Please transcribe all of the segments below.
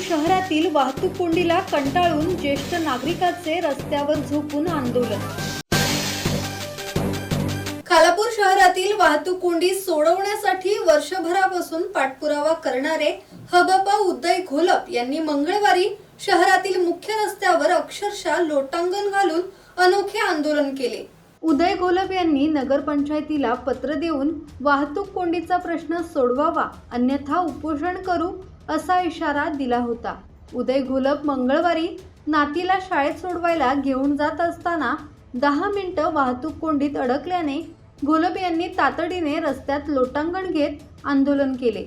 शहरातील वाहतूक कोंडीला कंटाळून ज्येष्ठ नागरिकाचे रस्त्यावर झोपून आंदोलन. खालापूर शहरातील वाहतूक कोंडी सोडवण्यासाठी वर्षभरापासून पाठपुरावा करणारे हबपा उदय घोलप यांनी मंगळवारी शहरातील मुख्य रस्त्यावर अक्षरशः लोटांगण घालून अनोखे आंदोलन केले. उदय घोलप यांनी नगरपंचायतीला पत्र देऊन वाहतूक कोंडीचा प्रश्न सोडवावा अन्यथा उपोषण करू असा इशारा दिला होता. उदय घोलप मंगळवारी नातीला शाळेत सोडवायला घेऊन जात असताना दहा मिनिटं वाहतूक कोंडीत अडकल्याने घोलप यांनी तातडीने रस्त्यात लोटांगण घेत आंदोलन केले.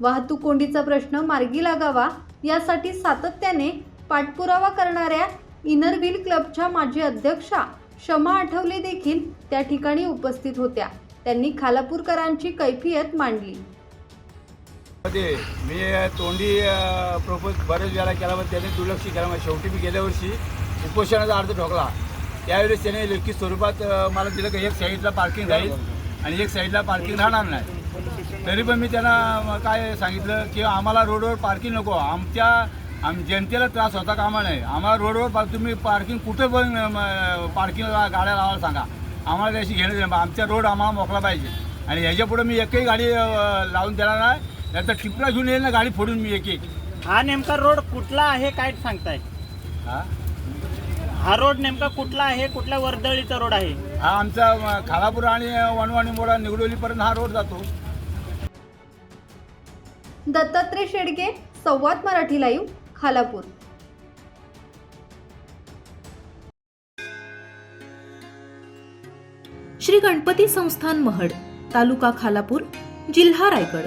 वाहतूक कोंडीचा प्रश्न मार्गी लागावा यासाठी सातत्याने पाठपुरावा करणाऱ्या इनरव्हील क्लबच्या माजी अध्यक्षा क्षमा आठवले देखील त्या ठिकाणी उपस्थित होत्या. त्यांनी खालापूरकरांची कैफियत मांडली. मध्ये मी तोंडी प्रपोज बरेच वेळा केला पण त्याने दुर्लक्ष केला. मग शेवटी मी गेल्या वर्षी उपोषणाचा अर्ज ठोकला. त्यावेळेस त्याने लेखी स्वरूपात मला दिलं की एक साईडला पार्किंग राहील आणि एक साईडला पार्किंग राहणार नाही. तरी पण मी त्यांना काय सांगितलं की आम्हाला रोडवर पार्किंग नको. आमच्या आम जनतेला त्रास होता कामा नाही आम्हाला रोडवर पार्क तुम्ही पार्किंग कुठे पण पार्किंगला गाड्या लावायला सांगा. आम्हाला त्याशी घेणं आमचा रोड आम्हाला मोकळा पाहिजे. आणि ह्याच्यापुढे मी एकही गाडी लावून देणार नाही. नंतर टिपला घेऊन येईल ना गाडी फोडून मी एक एक हा नेमका रोड कुठला आहे काय सांगताय? हा? हा रोड नेमका कुठला आहे? कुठल्या वर्दळीचा रोड आहे? हा आमचा अ, खालापूर आणि वनवाणी मोडा निगडोलीपर्यंत हा रोड जातो. दत्तात्रय शेडगे संवाद मराठी लाईव्ह खालापूर. श्री गणपती संस्थान महड तालुका खालापूर जिल्हा रायगड.